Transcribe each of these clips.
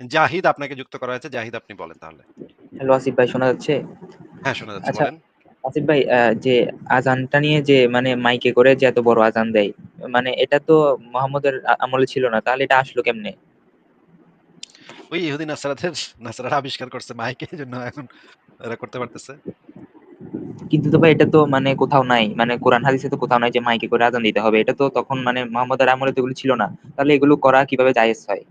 জাহিদ আপনাকে যুক্ত করা হয়েছে। জাহিদ আপনি বলেন তাহলে। হ্যালো আসিফ ভাই শোনা যাচ্ছে? হ্যাঁ, শোনা যাচ্ছে আচ্ছা বলেন। আসিফ ভাই যে আযানটা নিয়ে যে মানে মাইকে করে যে এত বড় আযান দেয়, মানে এটা তো মুহাম্মদের আমলে ছিল না। তাহলে এটা আসলো কেমনে? ওই ইহুদি নাসারাদের নাসারারা আবিষ্কার করছে মাইকে এজন্য এখন এরা করতে পারতেছে। কিন্তু তো ভাই এটা তো মানে কোথাও নাই। মানে কোরআন হাদিসে তো কোথাও নাই যে মাইকে করে আযান দিতে হবে। এটা তো তখন মানে মুহাম্মদের আমলে তো এগুলো ছিল না। তাহলে এগুলো করা কীভাবে জায়েজ হয়?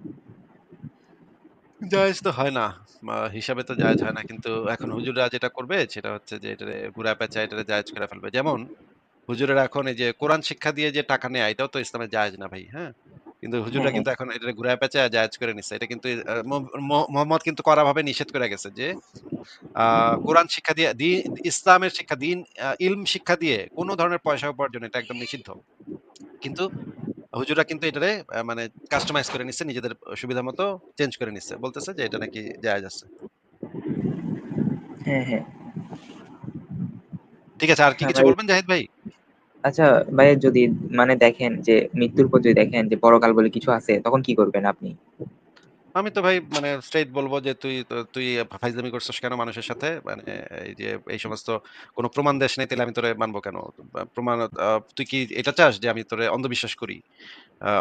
জায়েজ তো হয় না। মা হিসাবে তো জায়েজ হয় না। কিন্তু এখন হুজুররা যেটা করবে সেটা হচ্ছে যে এটারে ঘুরায় পেঁচায় এটারে জায়েজ করে ফেলবে। যেমন হুজুরেরা এখন এই যে কোরআন শিক্ষা দিয়ে যে টাকা নেয়া এটাও তো ইসলামে জায়েজ না ভাই, হ্যাঁ? কিন্তু হুজুররা হ্যাঁ। কিন্তু এখন এটারে ঘুরায় পেঁচায় জায়েজ করে নিছে। এটা কিন্তু আ ম ম মোহাম্মদ কিন্তু কড়াভাবে নিষেধ করে গেছে যে আ কোরআন শিক্ষা দিয়ে দি ইসলামের শিক্ষা দিন আ ইলম শিক্ষা দিয়ে কোন ধরনের পয়সা উপার্জন এটা একদম নিষিদ্ধ। কিন্তু হুজুররা কিন্তু এটারে মানে কাস্টমাইজ করে নিচ্ছে নিজেদের সুবিধা মতো চেঞ্জ করে নিচ্ছে। বলতেছে যে এটা নাকি জায়েজ আছে। হ্যাঁ, হ্যাঁ। ঠিক আছে। আর কি হ্যাঁ কিছু বলবেন জাহিদ ভাই? আচ্ছা ভাই যদি মানে দেখেন যে মৃত্যুর পর যদি দেখেন যে পরকাল বলে কিছু আছে, তখন কি করবেন আপনি? আমি তো ভাই মানে স্ট্রেইট বলব যে তুই তুই ফাইজলামি করছিস কেন মানুষের সাথে? মানে এই যে এই সমস্ত কোন প্রমাণ দেশ নাই তাহলে আমি তোরে মানবো কেন? প্রমাণ তুই কি এটা চাস যে আমি তোরে অন্ধবিশ্বাস করি?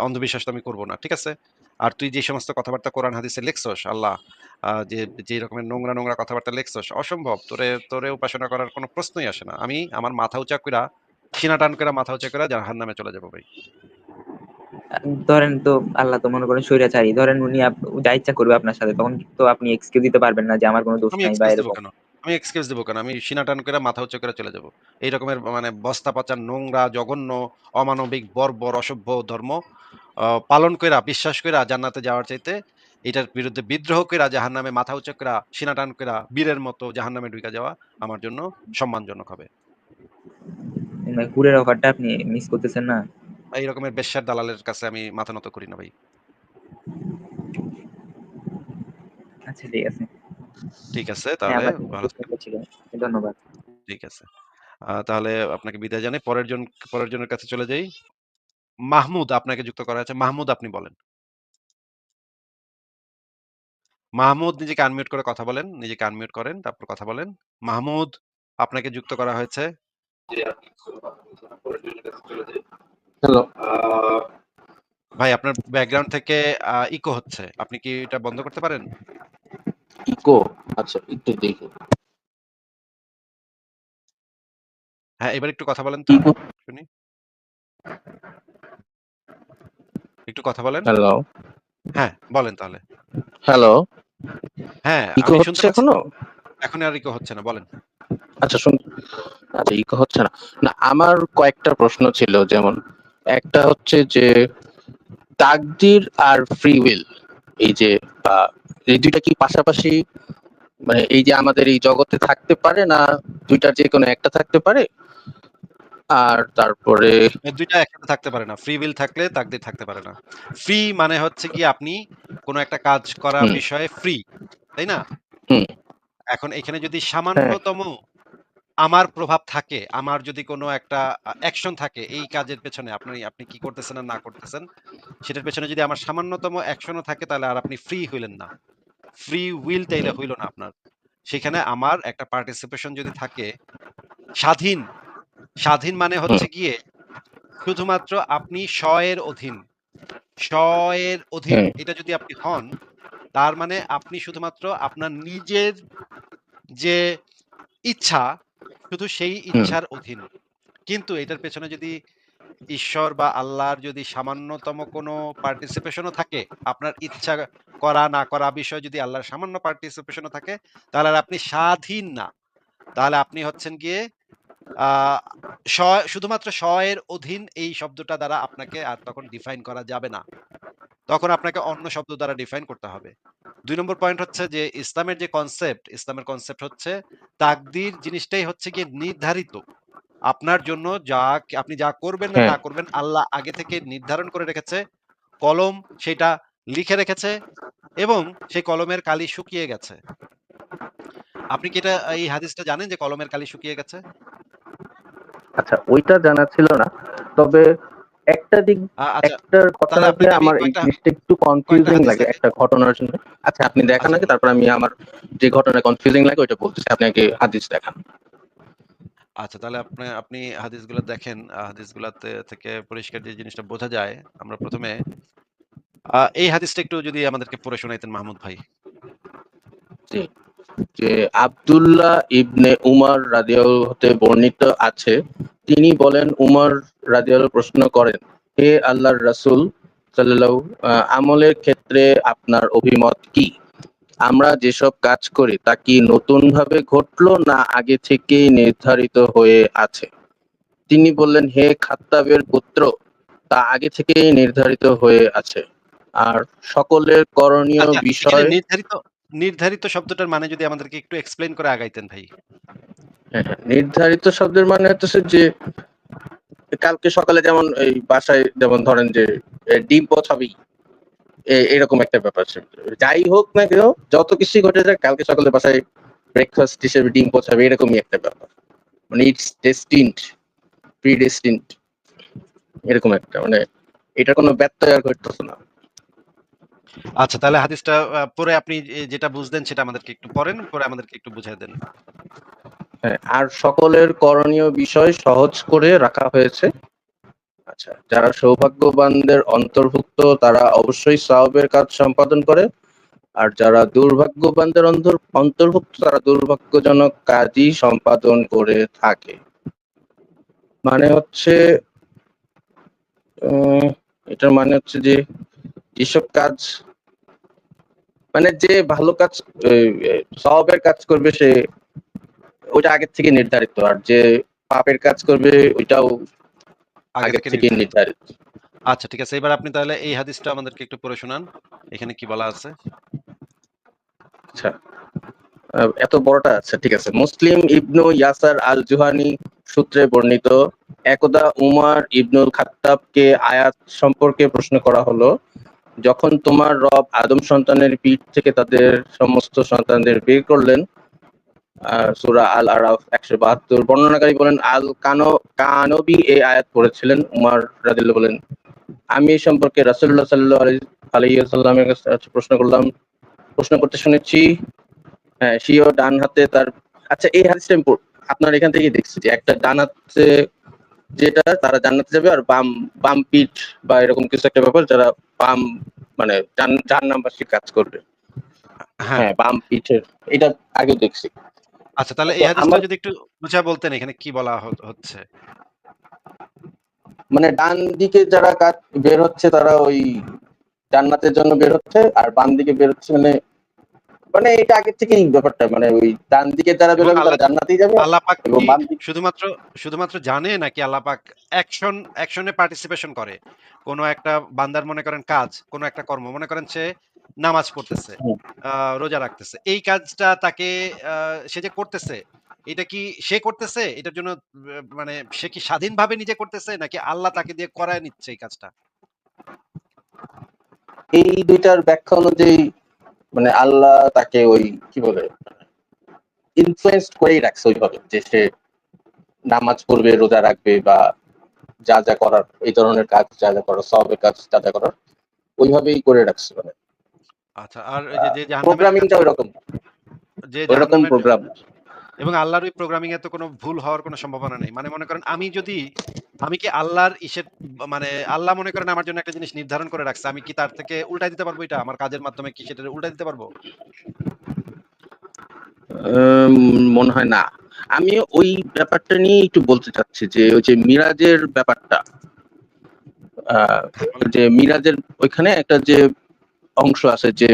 অন্ধবিশ্বাস তো আমি করব না। ঠিক আছে? আর তুই যে সমস্ত কথাবার্তা কোরআন হাদিসে লেখছস আল্লাহ যে যে রকমের নোংরা, নোংরা কথাবার্তা লেখছস অসম্ভব। তোরে তোরে উপাসনা করার কোনো প্রশ্নই আসে না। আমি আমার মাথা উঁচা কইরা সিনা টান কইরা মাথা উঁচা কইরা জাহান্নামে চলে যাব ভাই। ধরেন তো আল্লাহ তো মনে করেন স্বৈরাচারী। ধরেন উনি যা ইচ্ছা করবে আপনার সাথে। তখন তো আপনি এক্সকিউজ দিতে পারবেন না যে আমার কোন দোষ নাই বা এরকম। আমি এক্সকিউজ দিব কেন? আমি সিনা টান কইরা মাথা উঁচু করে চলে যাব। এই রকমের মানে বস্তা পচা নোংরা, জঘন্য, অমানবিক, বর্বর, অসভ্য ধর্ম পালন কইরা, বিশ্বাস কইরা জান্নাতে যাওয়ার চাইতে এটার বিরুদ্ধে বিদ্রোহ কইরা জাহান্নামে মাথা উঁচু কইরা, সিনা টান কইরা বীরের মতো জাহান্নামে ঢুইকা যাওয়া আমার জন্য সম্মানজনক হবে। হুরের অফারটা আপনি মিস করতেছেন না? এই রকমের বেশ্যার দালালের কাছে আমি মাথা নত করি না ভাই। আচ্ছা ঠিক আছে। ঠিক আছে হ্যাঁ, তাহলে ভালো। ধন্যবাদ। ঠিক আছে। তাহলে আপনাকে বিদায় জানাই। পরের জন পরের জনের কাছে চলে যাই। মাহমুদ আপনাকে যুক্ত করা হয়েছে। মাহমুদ আপনি বলেন। মাহমুদ নিজেকে আনমিউট করে কথা বলেন। নিজেকে আনমিউট করেন, তারপর কথা বলেন। মাহমুদ আপনাকে যুক্ত করা হয়েছে। হ্যালো। ভাই আপনার ব্যাকগ্রাউন্ড থেকে ইকো হচ্ছে। আপনি কি এটা বন্ধ করতে পারেন? ইকো? আচ্ছা একটু দেখি। হ্যাঁ, এবার একটু কথা বলেন তো শুনি। একটু কথা বলেন। হ্যালো। হ্যাঁ, বলেন তাহলে। হ্যালো। হ্যাঁ, ইকো হচ্ছে এখনও? এখন আর ইকো হচ্ছে না। বলেন। আচ্ছা শুন আচ্ছা ইকো হচ্ছে না। না আমার কয়েকটা প্রশ্ন ছিল যেমন একটা হচ্ছে যে তাকদির আর ফ্রি উইল এই যে আ এই দুইটা কি পাশাপাশি মানে এই যে আমাদের এই জগতে থাকতে পারে না দুইটার যে কোনো একটা থাকতে পারে? আর তারপরে দুইটা ২ টা একসাথে থাকতে পারে না। ফ্রি উইল থাকলে তাকদির থাকতে পারে না। ফ্রি মানে হচ্ছে কি আপনি কোনো একটা কাজ করা বিষয়ে ফ্রি। তাই না? হুম। এখন এখানে যদি। সামান্যতম আমার প্রভাব থাকে, আমার যদি কোনো একটা অ্যাকশন থাকে এই কাজের পেছনে আপনি আপনি কি করতেছেন না করতেছেন, সেটার পেছনে যদি আমার সামান্যতম অ্যাকশন ও থাকে তাহলে আর আপনি ফ্রি হইলেন না। ফ্রি উইল তাইলে হইল না আপনার। সেখানে আমার একটা পার্টিসিপেশন যদি থাকে, স্বাধীন, স্বাধীন মানে হচ্ছে গিয়ে শুধুমাত্র আপনি স এর অধীন। স এর অধীন এটা যদি আপনি হন, তার মানে আপনি শুধুমাত্র আপনার নিজের যে ইচ্ছা, শুধু সেই ইচ্ছার অধীন। কিন্তু এটার পেছনে যদি ঈশ্বর বা আল্লাহর যদি সামান্যতম কোনো পার্টিসিপেশন ও থাকে, আপনার ইচ্ছা করা না করা বিষয়ে যদি আল্লাহর সামান্য পার্টিসিপেশন ও থাকে, তাহলে আপনি স্বাধীন না। তাহলে আপনি হচ্ছেন গিয়ে শুধুমাত্র স এর অধীন এই শব্দটা দ্বারা আপনাকে আর তখন ডিফাইন করা যাবে না। তখন আপনাকে অন্য শব্দ দ্বারা ডিফাইন করতে হবে। ২ নম্বর পয়েন্ট হচ্ছে যে ইসলামের যে কনসেপ্ট, ইসলামের কনসেপ্ট হচ্ছে তাকদির জিনিসটাই হচ্ছে গিয়ে নির্ধারিত। আপনার জন্য যা আপনি যা করবেন না হ্যাঁ। না করবেন আল্লাহ আগে থেকে নির্ধারণ করে রেখেছে। কলম সেটা লিখে রেখেছে এবং সেই কলমের কালি শুকিয়ে গেছে। আপনি কি এটা এই হাদিসটা জানেন যে কলমের কালি শুকিয়ে গেছে? আচ্ছা ওইটা জানা ছিল না। তবে একটা দিক আচ্ছা একটার আমার এই জিনিসটা একটু কনফিউজিং লাগে একটা ঘটনার জন্য আচ্ছা আপনি দেখান আচ্ছা। আগে তারপর আমি আমার যে ঘটনা কনফিউজিং লাগে ওইটা বলতেছি আপনি আগে হাদিস দেখান আচ্ছা তাহলে আপনি আপনি হাদিসগুলো দেখেন হাদিসগুলাতে থেকে পরিষ্কার যে জিনিসটা বোঝা যায় আমরা ১ম এ আ এই হাদিসটা একটু যদি আমাদেরকে পড়ে শোনাইতেন মাহমুদ ভাই। যে আব্দুল্লাহ ইবনে উমর রাদিয়াল্লাহু হতে বর্ণিত আছে তিনি বলেন উমর রাদিয়াল্লাহু প্রশ্ন করেন হে আল্লাহর রাসূল সাল্লাল্লাহু আহ, আমলের ক্ষেত্রে আপনার অভিমত কি? আমরা যেসব কাজ করি তা কি নতুন ভাবে ঘটলো না আগে থেকেই নির্ধারিত হয়ে আছে? তিনি বললেন হে খাত্তাবের পুত্র তা আগে থেকেই নির্ধারিত হয়ে আছে। আর সকলের করণীয় আচ্ছা বিষয় নির্ধারিত নির্ধারিত শব্দটার মানে যদি আমাদেরকে একটু এক্সপ্লেন করে আগাইতেন ভাই। হ্যাঁ, হ্যাঁ, নির্ধারিত শব্দের মানে হচ্ছে যে কালকে সকালে যেমন এই বাসায় যেমন ধরেন যে ডিম পছাবি এরকম একটা ব্যাপার যাই হোক না কেউ যত কিছু ঘটে যাক কালকে সকালে বাসায় ব্রেকফাস্ট হিসেবে ডিম পছাবে এরকমই একটা ব্যাপার। মানে ইটস ডেস্টিন্ড প্রি ডেস্টিন্ড এরকম একটা মানে এটা কোনো ব্যত্যয় আর ঘটতেছে না। আচ্ছা তাহলে হাদিসটা পরে আপনি যেটা বুঝলেন সেটা আমাদেরকে একটু পড়েন, পরে আমাদেরকে একটু বুঝায় দেন। আর সকলের করণীয় বিষয় সহজ করে রাখা হয়েছে। আচ্ছা যারা সৌভাগ্যবানদের অন্তর্ভুক্ত, তারা অবশ্যই সওয়াবের কাজ সম্পাদন করে। আর যারা দুর্ভাগ্যবানদের অন্তর- অন্তর্ভুক্ত, তারা দুর্ভাগ্যজনক কাজই সম্পাদন করে থাকে। মানে হচ্ছে এটার মানে হচ্ছে যে, যেসব কাজ মানে যে ভালো কাজ সবের কাজ করবে সে ওইটা আগের থেকে নির্ধারিত আর যে পাপের কাজ করবে ওইটাও আগে আগের থেকে। নির্ধারিত আচ্ছা ঠিক আছে। এবার আপনি তাহলে এই হাদিসটা আমাদেরকে একটু পড়ে শোনান। এখানে কি বলা আছে? আচ্ছা এত বড়টা আচ্ছা ঠিক আছে মুসলিম ইবনু ইয়াসার আল জুহানি সূত্রে বর্ণিত একদা উমার ইবনুল খাত্তাবকে আয়াত সম্পর্কে প্রশ্ন করা হলো যখন তোমার রব আদম সন্তানের পিঠ থেকে তাদের সমস্ত সন্তানদের বের করলেন সুরা আল আরাফ একশো বাহাত্তর বর্ণনাকারী বলেন আল কানো কানবি এই আয়াত পড়েছিলেন উমার রাদিল্লা বলেন। আমি এই সম্পর্কে রাসুল্লাহ সাল্লাহ আলাইসাল্লামের কাছে প্রশ্ন করলাম প্রশ্ন করতে শুনেছি। হ্যাঁ সিও ডান হাতে তার আচ্ছা এই হাদিসটা আমি আপনার এখান থেকে দেখছি যে একটা ডান হাতে যেটা তারা জান্নাতে যাবে আর বাম বাম পিঠ বা এরকম কিছু একটা ব্যাপার যারা বাম মানে জান- জাহান্নামবাসী কাজ করবে। হ্যাঁ। হ্যাঁ বাম পিঠের এটা আগে দেখছি। আচ্ছা তাহলে এই হাদিসটা যদি একটু বুঝা বলতেন এখানে কি বলা হচ্ছে? মানে ডান দিকে যারা কাজ বের হচ্ছে তারা ওই জান্নাতের জন্য বের হচ্ছে আর বাম দিকে বের হচ্ছে মানে মানে এটা আগে থেকেই ব্যাপারটা মানে ওই ডান দিকে যারা বের এবং হবে তারা জান্নাতেই যাবে আল্লাহ পাক শুধুমাত্র শুধুমাত্র জানে নাকি আল্লাহ পাক অ্যাকশন অ্যাকশনে পার্টিসিপেশন করে? কোন একটা বান্দার মনে করেন কাজ, কোন একটা কর্ম মনে করেন সে নামাজ পড়তেছে, রোজা রাখতেছে। এই কাজটা তাকে সে যে করতেছে, এটা কি সে করতেছে? এটার জন্য মানে সে কি স্বাধীনভাবে নিজে করতেছে নাকি আল্লাহ তাকে দিয়ে করায় নিচ্ছে এই কাজটা? এই দুইটার ব্যাখ্যা অনুযায়ী মানে আল্লাহ তাকে ওই কি বলে ইনফ্লুয়েন্স করেই রাখছে ওইভাবে যে সে নামাজ পড়বে রোজা রাখবে বা যা যা করার এই ধরনের কাজ যা যা করার সবের কাজ যা যা করার ওইভাবেই করে রাখছে মানে। আচ্ছা আর ওই যে যে প্রোগ্রামিংটা ওইরকম যে ওইরকম প্রোগ্রাম এবং আল্লাহর ওই প্রোগ্রামিং এ তো কোনো ভুল হওয়ার কোনো সম্ভাবনা নেই। মানে মনে করেন, আমি যদি, আমি কি আল্লাহর ইসের মানে আল্লাহ মনে করেন আমার জন্য একটা জিনিস নির্ধারণ করে রাখছে। আমি কি তার থেকে উল্টাই দিতে পারব এটা? আমার কাজের মাধ্যমে কি সেটা উল্টায় দিতে পারব? মনে হয় না আমি ওই ব্যাপারটা নিয়ে একটু বলতে চাচ্ছি যে, ওই যে মিরাজের ব্যাপারটা যে মিরাজের ওইখানে একটা যে অংশ আছে যে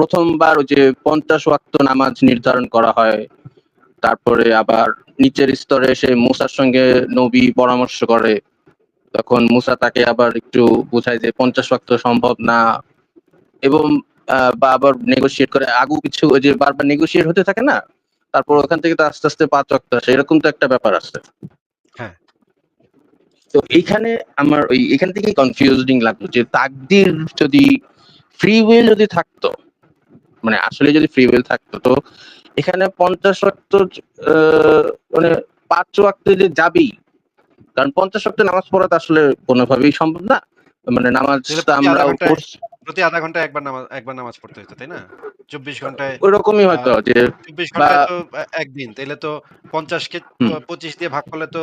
প্রথমবার ওই যে পঞ্চাশ ওয়াক্ত নামাজ নির্ধারণ করা হয়। তারপরে আবার নিচের স্তরে এসে মুসার সঙ্গে নবী পরামর্শ করে। তখন মুসা তাকে আবার একটু বোঝায় যে পঞ্চাশ ওয়াক্ত সম্ভব না। এবং বা আবার নেগোশিয়েট করে। আগু কিছু ওই যে বারবার নেগোশিয়েট হতে থাকে না? তারপর ওখান থেকে তো আস্তে আস্তে পাঁচ ওয়াক্ত আসে। এরকম তো একটা ব্যাপার আছে। হ্যাঁ। তো এইখানে আমার ওই এখান থেকেই কনফিউজিং লাগল যে তাকদির যদি ফ্রি উইল যদি থাকতো মানে আসলে যদি ফ্রি উইল থাকতো তো এখানে পঞ্চাশ ওয়াক্ত আহ, মানে পাঁচ ওয়াক্ত যে যাবেই কারণ পঞ্চাশ ওয়াক্ত নামাজ পড়া তো আসলে কোনোভাবেই সম্ভব না। মানে আধা আমরা প্রতি আধা ঘন্টায় একবার নামাজ একবার নামাজ পড়তে হইতো তাই না? চব্বিশ ঘন্টায় ওইরকমই হয়তো যে চব্বিশ ঘন্টায় তো একদিন। তাহলে তো পঞ্চাশ কে পঁচিশ দিয়ে ভাগ করলে তো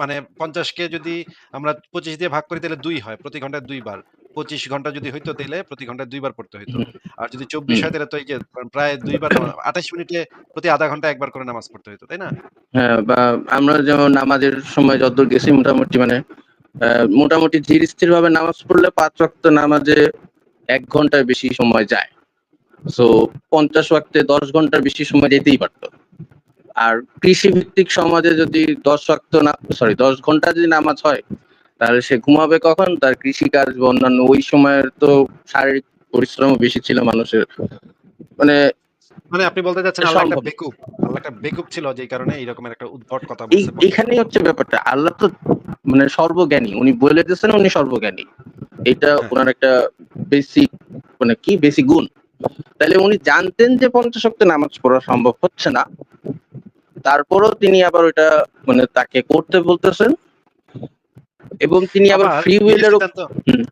মানে পঞ্চাশ কে যদি আমরা পঁচিশ দিয়ে ভাগ করি তাহলে দুই হয় প্রতি ঘন্টায় দুইবার। পঁচিশ ঘণ্টা যদি হইতো তাহলে প্রতি ঘন্টায় দুইবার পড়তে হইতো। আর যদি চব্বিশ হয় তাহলে তো এই যে প্রায় দুইবার আঠাশ মিনিটে প্রতি আধা ঘণ্টা একবার করে নামাজ পড়তে হইতো তাই না? হ্যাঁ বা আমরা যেমন নামাজের সময় যতদূর গেছি মোটামুটি মানে মোটামুটি ধীর স্থির ভাবে নামাজ পড়লে পাঁচ ওয়াক্ত নামাজে এক ঘণ্টার বেশি সময় যায়। সো পঞ্চাশ ওয়াক্তে দশ ঘণ্টার বেশি সময় যেতেই পারতো। আর কৃষি ভিত্তিক সমাজে যদি দশ ওয়াক্ত না সরি দশ ঘণ্টা যদি নামাজ হয় তাহলে সে ঘুমাবে কখন? তার কৃষিকাজ বা অন্যান্য ওই সময়ের তো শারীরিক পরিশ্রম বেশি ছিল মানুষের। মানে মানে আপনি বলতে চাচ্ছেন আল্লাহ একটা বেকুব আল্লাহ একটা বেকুব ছিল যে কারণে এইরকমের একটা উদ্ভট কথা বলছে এখানেই হচ্ছে ব্যাপারটা। আল্লাহ তো মানে সর্বজ্ঞানী। উনি বলে দিয়েছেন উনি সর্বজ্ঞানী। এটা হ্যাঁ। ওনার একটা বেসিক মানে কি বেসিক গুণ? তাহলে উনি জানতেন যে পঞ্চাশ শক্তি নামাজ পড়া সম্ভব হচ্ছে না। তারপরও তিনি আবার ওইটা মানে তাকে করতে বলতেছেন। এবং তিনি আবার ফ্রি উইলের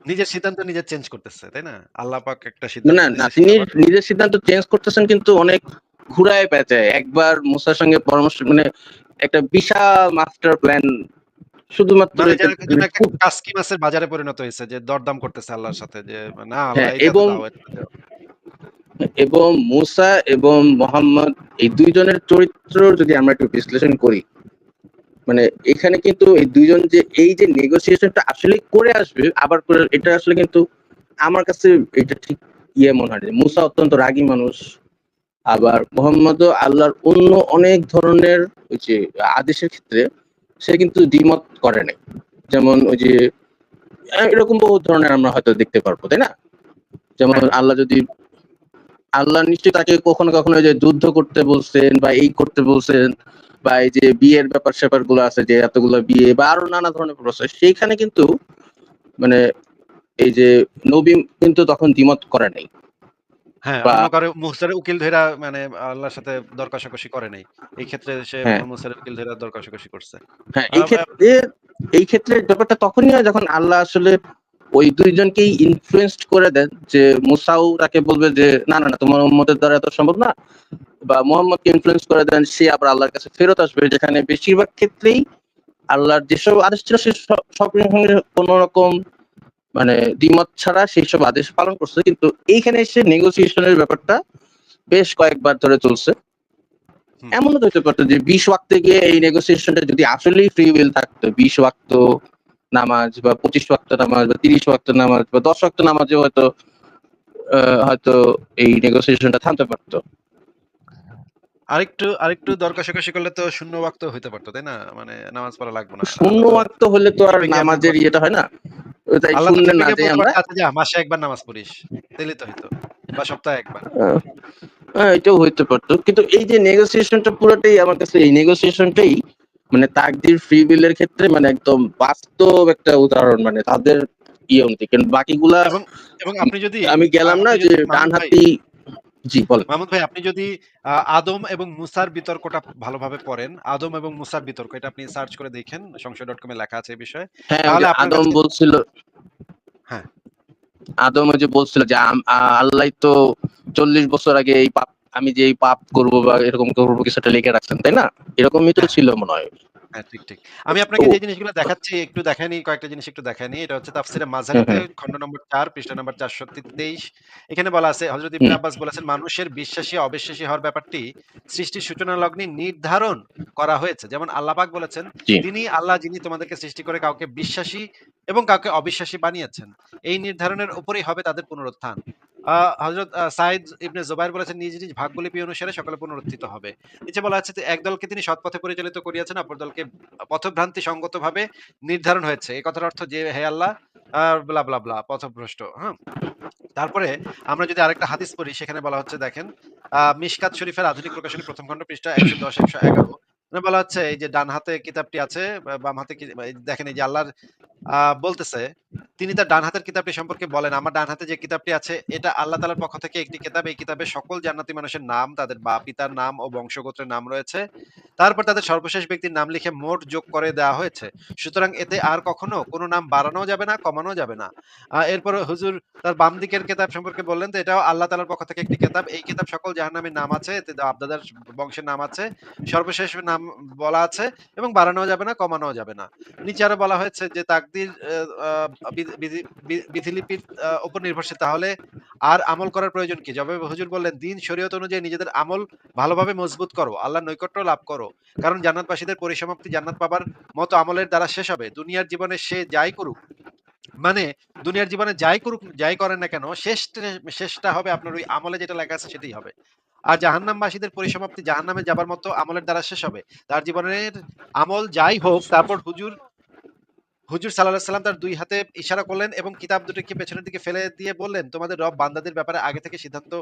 নিজের সিদ্ধান্ত নিজে চেঞ্জ করতেছে তাই না? আল্লাহ পাক একটা সিদ্ধান্ত না নিয়েছে তিনি নিজের সিদ্ধান্ত চেঞ্জ করতেছেন কিন্তু অনেক ঘুরায় পেঁচায়। একবার মুসার সঙ্গে পরামর্শ মানে একটা বিশাল মাস্টার প্ল্যান শুধুমাত্র মানে মানে কাসকি মাছের বাজারে পরিণত হয়েছে যে দরদাম করতেছে আল্লাহর সাথে যে না হ্যাঁ, এবং-। এবং মুসা এবং মোহাম্মদ এই দুইজনের চরিত্র যদি আমরা একটু বিশ্লেষণ করি মানে এখানে কিন্তু এই দুইজন যে এই যে নেগোসিয়েশনটা আসলে করে আসবে আবার করে এটা আসলে কিন্তু আমার কাছে এটা ঠিক ইয়ে মনে হয় মুসা অত্যন্ত রাগী মানুষ আবার মোহাম্মদ আল্লাহর অন্য অনেক ধরনের ওই যে আদেশের ক্ষেত্রে সে কিন্তু দ্বিমত করে নাই। যেমন ওই যে এরকম বহু ধরনের আমরা হয়তো দেখতে পারব, তাই না? যেমন আল্লাহ যদি, আল্লাহ নিশ্চয়ই তাকে কখনো কখনো যে যুদ্ধ করতে বলছেন বা এই করতে বলছেন বা এই যে বিয়ের ব্যাপার স্যাপারগুলো আছে যে এতগুলো বিয়ে বা আরও নানা ধরনের প্রসেস সেইখানে কিন্তু মানে এই যে নবী কিন্তু তখন দ্বিমত করে নাই। হ্যাঁ অন্য কারও মুসার উকিল ধরা মানে আল্লাহর সাথে দর কষাকষি করে নাই। এই ক্ষেত্রে সে হ্যাঁ। উকিল ধরা দর করছে। হ্যাঁ এই ক্ষেত্রে এই ক্ষেত্রে ব্যাপারটা তখনই হয় যখন আল্লাহ আসলে ওই দুইজনকেই ইনফ্লুয়েন্সড করে দেন যে মুসাও তাকে বলবে যে না না না তোমার মোহাম্মদের দ্বারা এত সম্ভব না। বা মোহাম্মদকে ইনফ্লুয়েন্স করে দেন সে আবার আল্লাহর কাছে ফেরত আসবে। যেখানে বেশিরভাগ ক্ষেত্রেই আল্লাহর যেসব আদেশ ছিল সে সব- সব সঙ্গে কোন রকম মানে দ্বিমত ছাড়া সেই সব আদেশ পালন করছে। কিন্তু এইখানে এসে নেগোসিয়েশনের ব্যাপারটা বেশ কয়েকবার ধরে চলছে। এমনও হতে পারতো যে বিশ ওয়াক্তে গিয়ে এই নেগোসিয়েশনটা যদি আসলেই ফ্রি উইল থাকতো বিশ ওয়াক্ত নামাজ বা পঁচিশ ওয়াক্ত নামাজ বা তিরিশ ওয়াক্ত নামাজ বা দশ ওয়াক্ত নামাজে হয়তো আহ, হয়তো এই নেগোসিয়েশনটা থামতে পারতো। আরেকটু আরেকটু দর কষাকষি করলে তো শূন্য ওয়াক্ত হইতে পারতো তাই না? মানে নামাজ পড়া লাগবে না। শূন্য ওয়াক্ত হলে তো আর নামাজের ইয়েটা হয় না? তাই শূন্য না আমরা। যা মাসে একবার নামাজ পড়িস তাইলে তো হইতো বা সপ্তাহে একবার। আহ, এটাও হইতে পারতো। কিন্তু এই যে নেগোসিয়েশনটা পুরোটাই আমার কাছে এই নেগোসিয়েশনটাই মানে তাকদির ফ্রি বিলের ক্ষেত্রে মানে একদম বাস্তব একটা উদাহরণ মানে তাদের ইয়ে অনুযায়ী কিন্তু বাকিগুলা এবং এবং আপনি যদি আমি গেলাম না যে ডান হাতি জি মাহমুদ ভাই আপনি যদি আদম এবং মুসার বিতর্কটা ভালোভাবে পড়েন আদম এবং মুসার বিতর্ক এটা আপনি সার্চ করে দেখেন সংশয় ডট কমে লেখা আছে এই বিষয়ে। হ্যাঁ তাহলে আদম বলছিল হ্যাঁ। আদম যে বলছিল যে আল্লাহ তো চল্লিশ বছর আগে এই পাপ আমি যে এই পাপ করব বা এরকম করব কিছু কিছুটা লিখে রাখছেন তাই না? এরকমই তো ছিল মনে হয়। হ্যাঁ ঠিক ঠিক। আমি আপনাকে যে জিনিসগুলো দেখাচ্ছি একটু দেখানি কয়েকটা জিনিস একটু দেখানি এটা হচ্ছে তাফসিরে মাঝারিতে হুম, খণ্ড নম্বর চার পৃষ্ঠা নম্বর চারশো তেইশ। এখানে বলা আছে হজরত ইবনে আব্বাস বলেছেন মানুষের বিশ্বাসী অবিশ্বাসী হওয়ার ব্যাপারটি সৃষ্টির সূচনা লগ্নে নির্ধারণ করা হয়েছে। যেমন আল্লাহ পাক বলেছেন তিনি আল্লাহ যিনি তোমাদেরকে সৃষ্টি করে কাউকে বিশ্বাসী এবং কাউকে অবিশ্বাসী বানিয়েছেন এই নির্ধারণের উপরেই হবে তাদের পুনরুত্থান। হজরত সাইদ ইবনে জুবাইর বলেছেন নিজ নিজ অনুসারে সকলে পুনরুত্থিত হবে। নিচে বলা আছে তিনি পরিচালিত করিয়াছেন অপর দলকে পথভ্রান্তি নির্ধারণ হয়েছে। এই কথার অর্থ যে হে আল্লাহ পথভ্রষ্ট হ্যাঁ? তারপরে আমরা যদি আরেকটা হাদিস পড়ি সেখানে বলা হচ্ছে দেখেন আহ, মিশকাত শরীফের আধুনিক প্রকাশনী প্রথম খণ্ড পৃষ্ঠা একশো দশ একশো এগারো। বলা হচ্ছে এই যে ডান হাতে কিতাবটি আছে বাম হাতে দেখেন এই যে আল্লাহর বলতেছে, তিনি তার ডান হাতের কিতাবটি সম্পর্কে বলেন। আমার ডান হাতে যে কিতাবটি আছে, এটা আল্লাহ তাআলার পক্ষ থেকে একটি কিতাব। এই কিতাবে সকল জান্নাতি মানুষের নাম, তাদের বা পিতার নাম ও বংশগোত্রের নাম রয়েছে। তারপর তাদের সর্বশেষ ব্যক্তির নাম লিখে মোট যোগ করে দেওয়া হয়েছে। সুতরাং এতে আর কখনো কোনো নাম বাড়ানো যাবে না কমানো যাবে না। এরপর হুজুর তার বাম দিকের কিতাব সম্পর্কে বললেন তো এটাও আল্লাহ তাআলার পক্ষ থেকে একটি কিতাব। এই কিতাব সকল জাহান্নামীর নাম আছে, এতে আবদাদার বংশের নাম আছে। সর্বশেষ নাম বলা আছে এবং বাড়ানো যাবে না কমানো যাবে না। নিচে আরও বলা হয়েছে যে, তাকদির আহ, আহ, বিধি- বিধি- বি- বিধিলিপির উপর নির্ভরশীল। তাহলে আর আমল করার প্রয়োজন কি? জবাবে হুজুর বললেন দিন শরীয়ত অনুযায়ী নিজেদের আমল ভালোভাবে মজবুত করো। আল্লাহ নৈকট্য লাভ করো। কারণ জান্নাতবাসীদের পরিসমাপ্তি জান্নাত পাবার মতো আমলের দ্বারা শেষ হবে। দুনিয়ার জীবনে সে যাই করুক মানে দুনিয়ার জীবনে যাই করুক যাই করেন না কেন শেষ শেষটা হবে আপনার ওই আমলে যেটা লেখা আছে সেটাই হবে। আর জাহান্নামবাসীদের পরিসমাপ্তি জাহান্নামে যাবার মতো আমলের দ্বারা শেষ হবে। তার জীবনের আমল যাই হোক তারপর হুজুর হুজুর সাল্লাহ সাল্লাম তার দুই হাতে ইশারা করলেন এবং কিতাব দুটিকে পেছনের দিকে ফেলে দিয়ে বললেন তোমাদের রব বান্দাদের ব্যাপারে আগে থেকে সিদ্ধান্ত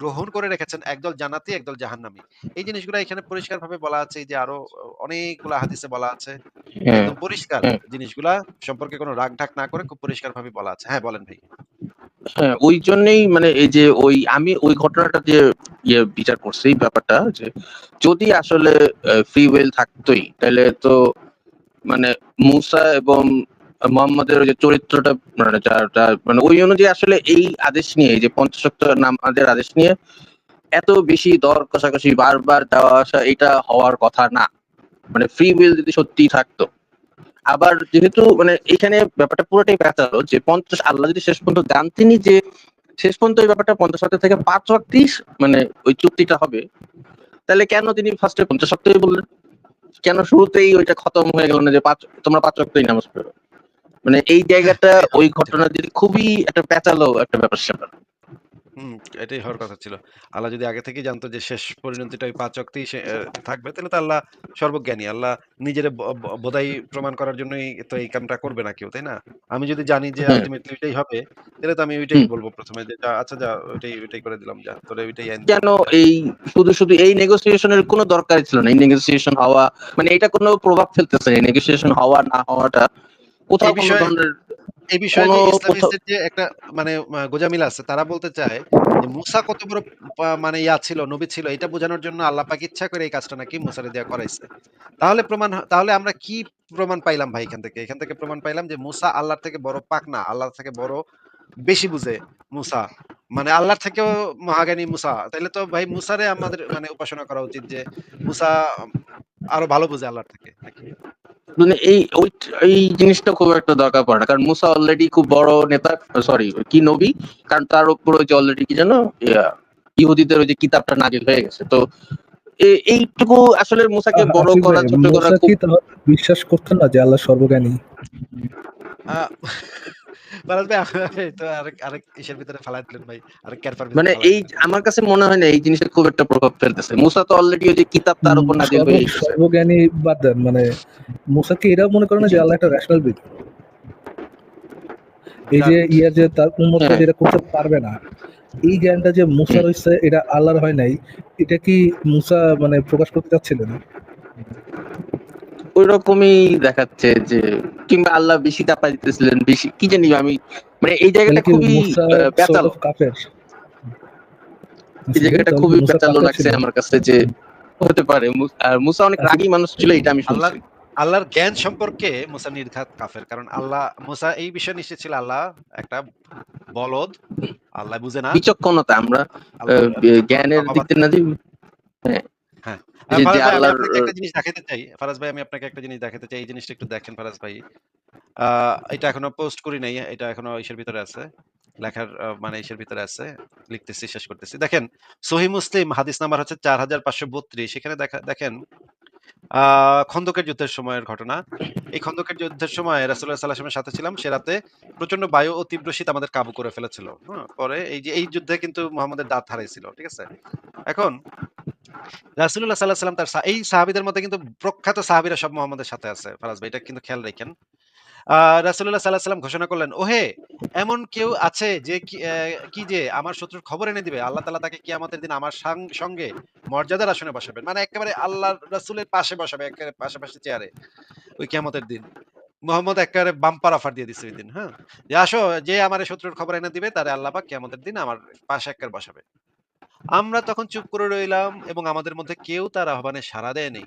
গ্রহণ করে রেখেছেন একদল জান্নাতি একদল জাহান্নামী। এই জিনিসগুলো এখানে পরিষ্কারভাবে বলা আছে যে আরও অনেকগুলো হাদিসে বলা আছে। হ্যাঁ। একদম পরিষ্কার হ্যাঁ। জিনিসগুলা সম্পর্কে কোনো রাগ ঢাক না করে খুব পরিষ্কার ভাবে বলা আছে। হ্যাঁ বলেন ভাই। হ্যাঁ ওই জন্যই মানে এই যে ওই আমি ওই ঘটনাটা দিয়ে ইয়ে বিচার করছি ব্যাপারটা যে যদি আসলে ফ্রি উইল থাকতোই তাহলে তো মানে মুসা এবং মোহাম্মদের ওই যে চরিত্রটা মানে যা- যা- মানে ওই অনুযায়ী আসলে এই আদেশ নিয়ে, এই যে পঞ্চাশক্ত নামাজের আদেশ নিয়ে এত বেশি দর কষাকষি, বারবার যাওয়া আসা এটা হওয়ার কথা না। মানে ফ্রি উইল যদি সত্যি থাকতো। আবার যেহেতু মানে এখানে ব্যাপারটা পুরোটাই পেঁচালো যে পঞ্চাশ, আল্লাহ যদি শেষ পর্যন্ত জানতেনি যে শেষ পর্যন্ত এই ব্যাপারটা পঞ্চাশ সপ্তাহ থেকে পাঁচ ওয়াক্তি মানে ওই চুক্তিটা হবে, তাহলে কেন তিনি ফার্স্টে পঞ্চাশ সপ্তাহে বললেন? কেন শুরুতেই ওইটা খতম হয়ে গেল না যে পাঁচ তোমরা পাঁচ অক্টই নামাজ পড়ো? মানে এই জায়গাটা, ওই ঘটনা যদি খুবই একটা প্যাচালো একটা ব্যাপার স্যাপার। হুম এটাই হওয়ার কথা ছিল। আল্লাহ যদি আগে থেকেই জানতো যে শেষ পরিণতিটা ওই পাঁচ অক্তেই সে আহ, থাকবে তাহলে তো আল্লাহ সর্বজ্ঞানী। আল্লাহ নিজের বোধাই প্রমাণ করার জন্যই তো এই কামটা করবে না কেউ তাই না? আমি যদি জানি যে হ্যাঁ। আলটিমেটলি ওইটাই হবে তাহলে তো আমি ওইটাই হুম। বলব প্রথমে যে যা, আচ্ছা যা ওইটাই ওইটাই করে দিলাম যা তোরে ওইটাই আইন কেন এই শুধু শুধু এই নেগোসিয়েশনের কোনো দরকার ছিল না। এই নেগোসিয়েশন হওয়া মানে এটা কোনো প্রভাব ফেলতেছে এই নেগোসিয়েশন হওয়া না হওয়াটা কোথাও কোনো বিষয়ে- ধরনের এই বিষয়ে যে যে একটা মানে গোজামিল আছে তারা বলতে চায় যে মুসা কত বড় মানে ইয়া ছিল নবী ছিল এটা বোঝানোর জন্য আল্লাহ পাক ইচ্ছা করে এই কাজটা নাকি মুসারে করাইছে। তাহলে প্রমাণ তাহলে আমরা কি প্রমাণ পাইলাম ভাই এখান থেকে? এখান থেকে প্রমাণ পাইলাম যে মুসা আল্লাহর থেকে বড় পাক না আল্লাহর থেকে বড় বেশি বুঝে মুসা। মানে আল্লাহর থেকেও মহাজ্ঞানী মুসা। তাইলে তো ভাই মুসারে আমাদের মানে উপাসনা করা উচিত যে মুসা আরও ভালো বুঝে আল্লাহর থেকে। নাকি? মানে এই ওই এই জিনিসটা খুব একটা দরকার পড়ে না। কারণ মুসা অলরেডি খুব বড় নেতা সরি কি নবী? কারণ তার উপর ওই যে অলরেডি কি জানো ইহুদিদের ওই যে কিতাবটা নাজিল হয়ে গেছে। তো এ- এইটুকু আসলে মুসাকে বড় করা ছোট করা বিশ্বাস করতেন না যে আল্লাহ সর্বজ্ঞানী? মানে এই আমার কাছে মনে হয় না এই জিনিসটা খুব একটা প্রভাব ফেলতেছে। মুসা তো অলরেডি ওই যে কিতাব তার উপর নাজিল হয়ে সর্বজ্ঞানী বাদ দেন মানে মুসা কি এরাও মনে করে না যে আল্লাহ একটা রেশনাল বিং এই যে ইয়ার যে তার উন্মতটা হ্যাঁ। যেটা করতে পারবে না। এই জ্ঞানটা যে মুসার হইছে এটা আল্লাহর হয় নাই এটা কি মুসা মানে প্রকাশ করতে চাচ্ছিলেন? ওই রকমই দেখাচ্ছে যে কিংবা আল্লাহ বেশি চাপা দিতেছিলেন বেশি কি জানি আমি মানে এই জায়গাটা খুবই কাফের। এই জায়গাটা খুবই পেঁচালো লাগছে আমার কাছে যে হতে পারে। আর মুসা অনেক আচ্ছা। রাগী মানুষ ছিল এটা আমি আল্লাহ শুনছি। আল্লাহর জ্ঞান সম্পর্কে মুসা নির্ঘাত কাফের কারণ আল্লাহ মুসা এই বিষয়ে নিশ্চিত ছিল আল্লাহ একটা বলদ আল্লাহ বুঝে না। বিচক্ষণতা আমরা জ্ঞানের দিক থেকে না যে আহ, যে- ফারাজ যে ভাই, আমি আল্লাহর- আপনাকে একটা জিনিস দেখাতে চাই। ফারাজ ভাই আমি আপনাকে একটা জিনিস দেখাতে চাই। এই জিনিসটা একটু দেখেন ফারাজ ভাই। আহ, এটা এখনও পোস্ট করি নাই এটা এখনও ইসের ভিতরে আছে। লেখার মানে ইসের ভিতরে আছে। লিখতেছি শেষ করতেছি। দেখেন সহি মুসলিম হাদিস নাম্বার হচ্ছে চার হাজার পাঁচশো বত্রিশ। দেখা দেখেন খন্দকের যুদ্ধের সময়ের ঘটনা। এই খন্দকের যুদ্ধের সময় রাসুল্লাহ সাল্লাহামের সাথে ছিলাম। সে রাতে প্রচণ্ড বায়ু ও তীব্র শীত আমাদের কাবু করে ফেলেছিল। হ্যাঁ, পরে এই যে এই যুদ্ধে কিন্তু মোহাম্মদের দাঁত হারাইছিল ঠিক আছে? এখন রাসুল্লাহ সাল্লাহ সাল্লাম তার এই সাহাবিদের মধ্যে কিন্তু প্রখ্যাত সাহাবিরা সব মোহাম্মদের সাথে আছে। ফারাজ ভাই, এটা কিন্তু খেয়াল রাখেন। রাসুল্লাহ সাল্লাহ সাল্লাম ঘোষণা করলেন, ওহে, এমন কেউ আছে যে কি যে আমার শত্রুর খবর এনে দিবে? আল্লাহ তালা তাকে কিয়ামতের দিন আমার সঙ্গে মর্যাদার আসনে বসাবেন। মানে একেবারে আল্লাহ রাসুলের পাশে বসাবে, একেবারে পাশাপাশি চেয়ারে, ওই কিয়ামতের দিন। মোহাম্মদ একেবারে বাম্পার অফার দিয়ে দিচ্ছে ওই দিন হ্যাঁ? যে আসো, যে আমার শত্রুর খবর এনে দিবে, তারে আল্লাহ পাক কিয়ামতের দিন আমার পাশে একবার বসাবে। আমরা তখন চুপ করে রইলাম এবং আমাদের মধ্যে কেউ তার আহ্বানে সাড়া দেয়নি।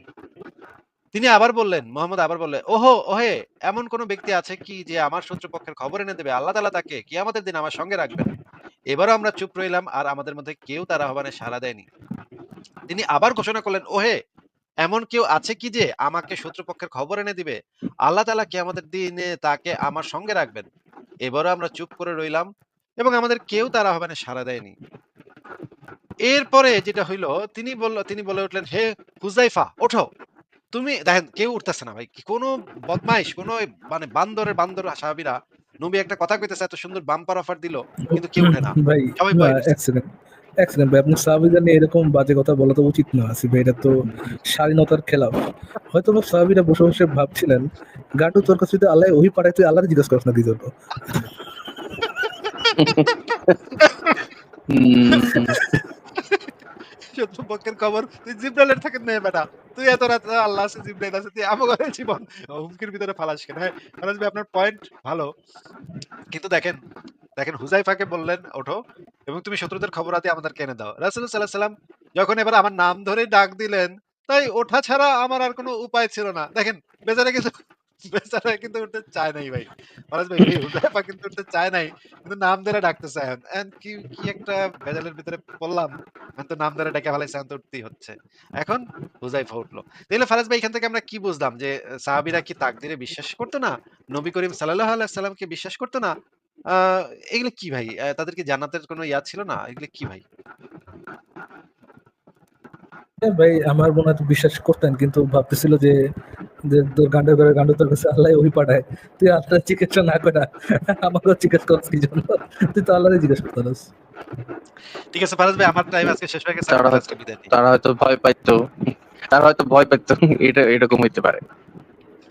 তিনি আবার বললেন, মোহাম্মদ আবার বললেন, ওহো, ওহে, এমন কোন ব্যক্তি আছে কি যে আমার শত্রুপক্ষের খবর এনে দেবে? আল্লাহ তাআলা তাকে কিয়ামতের দিন আমার সঙ্গে রাখবেন। এবারও আমরা চুপ রইলাম আর আমাদের মধ্যে কেউ তার আহ্বানে সাড়া দেয়নি। তিনি আবার ঘোষণা করলেন, ওহে, এমন কেউ আছে কি যে আমাকে শত্রুপক্ষের খবর এনে দিবে? আল্লাহ তালা কি আমাদের দিনে তাকে আমার সঙ্গে রাখবেন। এবারও আমরা চুপ করে রইলাম এবং আমাদের কেউ তার আহ্বানে সাড়া দেয়নি। এরপরে যেটা হইল তিনি বলল তিনি বলে উঠলেন হে হুজাইফা ওঠো। তুমি দেখেন কেউ উঠতেছে না ভাই। কি কোনো বদমাইশ কোনো মানে বান্দরের বান্দর সাহাবীরা নবী একটা কথা কইতেছে এত সুন্দর বাম্পার অফার দিল কিন্তু কেউ উঠে না। ভাই সবাই ভয় ভাই আপনি সাহাবিদের নিয়ে এরকম বাজে কথা বলা তো উচিত না আসিফ ভাই এটা তো স্বাধীনতার খেলাফ। হয়তো বা সাহাবিরা বসে বসে ভাবছিলেন গাটু তোর কাছে যদি আল্লাহ ওই পাঠায় তুই আল্লাহর জিজ্ঞেস করিস না কি জন্য? খবর, তুই থাকে নে বেটা। তুই এত রাত আল্লাহ আছে, জিব্রাইল আছে, তুই জীবন। হুমকির ভিতরে ফালাস কেন? হ্যাঁ আপনার পয়েন্ট ভালো। কিন্তু দেখেন দেখেন, হুজাইফাকে বললেন, ওঠো, এবং তুমি শত্রুদের খবর আদি আমাদেরকে দাও। রাসূল সাল্লাল্লাহু সাল্লাম যখন এবার আমার নাম ধরে ডাক দিলেন, তাই ওঠা ছাড়া আমার আর কোনো উপায় ছিল না। দেখেন, বেচারা কিন্তু বেচারা কিন্তু উঠতে চায় নাই ভাই। ভাই কিন্তু উঠতে চায় নাই। কিন্তু নাম ধরে কি কি একটা ভেজালের ভিতরে পড়লাম। তো নাম ধরে ডেকে উঠতেই হচ্ছে। এখন উঠল। তাহলে ফারাজ ভাই এখান থেকে আমরা কি বুঝলাম? যে সাহাবীরা কি তাকদিরে বিশ্বাস করতো না? নবী করিম সাল্লাল্লাহু আলাইহি বিশ্বাস করতো না? আহ, এগুলো কি ভাই? আহ, তাদের কি জান্নাতের কোনো ইয়া ছিল না? এগুলো কি ভাই? ভাই আমার মনে হয় বিশ্বাস করতেন কিন্তু ভাবতেছিল যে তোর গান্ডে করে গান্ডে তোর কাছে আল্লাহ ওই পাঠায়। তুই আল্লাহ চিকিৎসা না করে আমাকেও জিজ্ঞেস করছ কি জন্য? তুই তো আল্লাহরে জিজ্ঞেস করতে পারিস। ঠিক আছে ফারাজ ভাই আমার টাইম আজকে শেষ হয়ে গেছে তারা হয়তো- আজকে বিদায় নিই তারা হয়তো ভয় পাইতো তারা হয়তো ভয় পাইতো এটা এরকম হইতে পারে।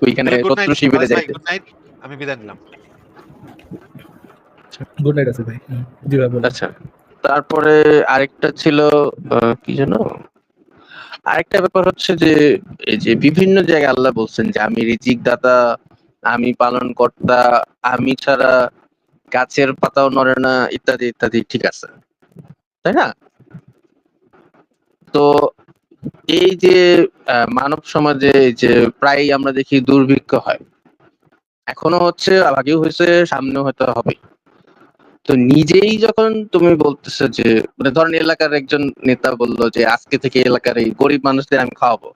ওইখানে শত্রু শিবিরে যাইতে। গুড নাইট আমি বিদায় নিলাম। গুড নাইট আছে ভাই। জি ভাই আচ্ছা তারপরে আরেকটা ছিল আহ, কি যেন? আরেকটা ব্যাপার হচ্ছে যে, এই যে বিভিন্ন জায়গায় আল্লাহ বলছেন যে, আমি রিজিক দাতা আমি পালন কর্তা আমি ছাড়া গাছের পাতাও নড়ে না, ইত্যাদি ইত্যাদি, ঠিক আছে। তাই না? তো এই যে মানব সমাজে যে প্রায় আমরা দেখি দুর্ভিক্ষ হয়। এখনও হচ্ছে, আগেও হয়েছে, সামনেও হয়তো হবে। তো নিজেই যখন তুমি বলতেছো যে মানে ধরেন এলাকার একজন নেতা বলল যে, আজকে থেকে এলাকার এই গরিব মানুষদের আমি খাওয়াবো।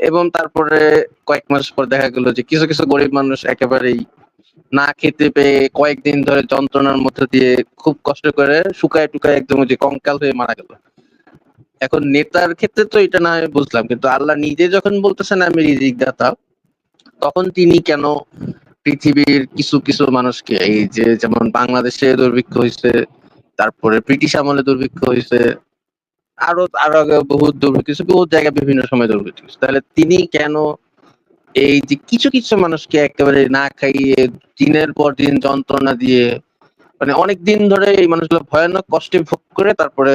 এবং তারপরে কয়েক মাস পর দেখা গেল যে, কিছু কিছু গরিব মানুষ একেবারেই না খেতে পেয়ে কয়েকদিন ধরে যন্ত্রণার মধ্যে দিয়ে খুব কষ্ট করে শুকায় টুকায় একদম যে কঙ্কাল হয়ে মারা গেল। এখন নেতার ক্ষেত্রে তো এটা না বুঝলাম, কিন্তু আল্লাহ নিজে যখন বলতেছেন আমি রিজিক দাতা তখন তিনি কেন পৃথিবীর কিছু কিছু মানুষকে, এই যে যেমন বাংলাদেশে দুর্ভিক্ষ হয়েছে, তারপরে ব্রিটিশ আমলে দুর্ভিক্ষ হয়েছে, আরও আরও আগে বহু দুর্ভিক্ষ হয়েছে বহু জায়গায় বিভিন্ন সময় দুর্ভিক্ষ হয়েছে। তাহলে তিনি কেন এই যে কিছু কিছু মানুষকে একেবারে না খাইয়ে, দিনের পর দিন যন্ত্রণা দিয়ে মানে অনেক দিন ধরে এই মানুষগুলো ভয়ানক কষ্টে ভোগ করে তারপরে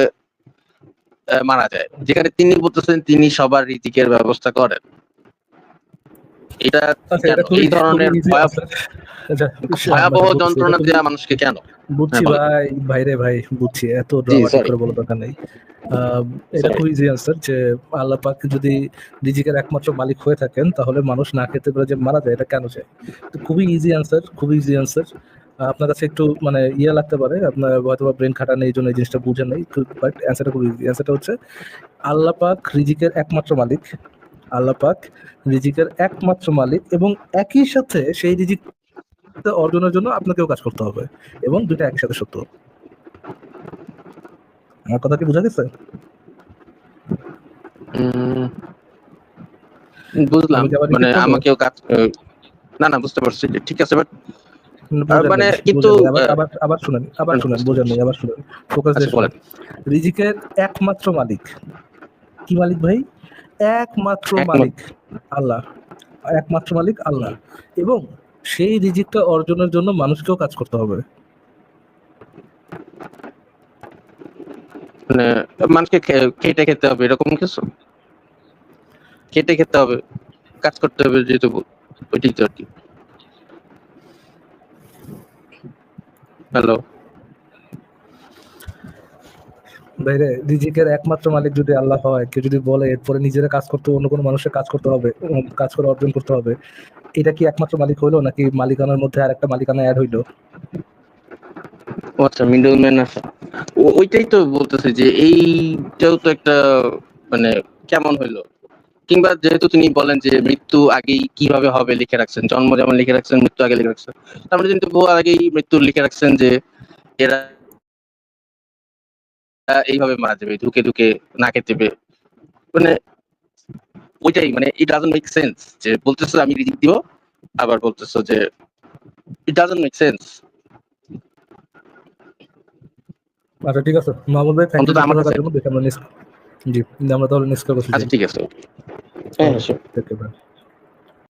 মারা যায়। যেখানে তিনি বলতেছেন তিনি সবার রিজিকের ব্যবস্থা করেন। এটা আচ্ছা এই ধরনের ভয়াবহ। আচ্ছা, যন্ত্রণা দেওয়া মানুষকে কেন? বুঝছি হ্যাঁ, ভাই ভাইরে ভাই বুঝছি এত করে দরকার নেই। এটা Sorry. খুব ইজি আনসার যে আল্লাহ পাক যদি রিজিকের একমাত্র মালিক হয়ে থাকেন তাহলে মানুষ না খেতে পেরে যে মারা যায় এটা কেন যায় তো খুবই ইজি আনসার খুবই ইজি আনসার আপনার কাছে একটু মানে ইয়ে লাগতে পারে আপনার হয়তো বা ব্রেন খাটা নেই এই জন্য এই জিনিসটা বুঝে নেই বাট অ্যান্সারটা খুব ইজি অ্যান্সারটা হচ্ছে আল্লাহ পাক রিজিকের একমাত্র মালিক। আল্লাহ পাক রিজিকের একমাত্র মালিক এবং একই সাথে সেই রিজিক অর্জনের জন্য আপনাকেও কাজ করতে হবে এবং দুটো একসাথে সত্য। আমার কথা কি বোঝা গেছে? বুঝলাম। মানে আমাকেও কাজ না না বুঝতে পারছি। ঠিক আছে বাট মানে কিন্তু, আবার আবার শুনেন আবার শুনেন বোঝেন নাই আবার শুনেন। ফোকাস আচ্ছা রিজিকের একমাত্র মালিক। কি মালিক ভাই? একমাত্র মালিক আল্লাহ। একমাত্র মালিক আল্লাহ। এবং সেই রিজিকটা অর্জনের জন্য মানুষকেও কাজ করতে হবে। মানে মানুষকে কেটে খেতে হবে এরকম কিছু? কেটে খেতে হবে কাজ করতে হবে যেহেতু ওইটি তো আর কি। হ্যালো বাইরে রিজিকের একমাত্র মালিক যদি আল্লাহ হয়, কেউ যদি বলে এরপরে নিজেরা কাজ করতে, অন্য কোনো মানুষের কাজ করতে হবে কাজ করে অর্জন করতে হবে, এটা কি একমাত্র মালিক হইল নাকি মালিকানার মধ্যে আর একটা মালিকানা অ্যাড হইল? আচ্ছা মিডল ম্যান ওইটাই তো বলতেছে যে এইটাও তো একটা মানে কেমন হইল? কিংবা যেহেতু তিনি বলেন যে মৃত্যু আগেই কীভাবে হবে লিখে রাখছেন, জন্ম যেমন লিখে রাখছেন, মৃত্যু আগে লিখে রাখছেন। তার মানে কিন্তু বহু আগেই মৃত্যু লিখে রাখছেন যে এরা এইভাবে মারা যাবে ধুকে ধুকে নাকে দেবে মানে ওইটাই মানে ইট ডাজন্ট মেক সেন্স যে বলতেছো আমি রিজিক দিব আবার বলতেছো যে ইট ডাজন্ট মেক সেন্স আচ্ছা ঠিক আছে। মাহমুদ ভাই থ্যাংক ইউ আমার কাছে- আমরা নেক্সট জি আমরা তাহলে নেক্সট করছি আচ্ছা ঠিক আছে হ্যাঁ. ঠিক আছে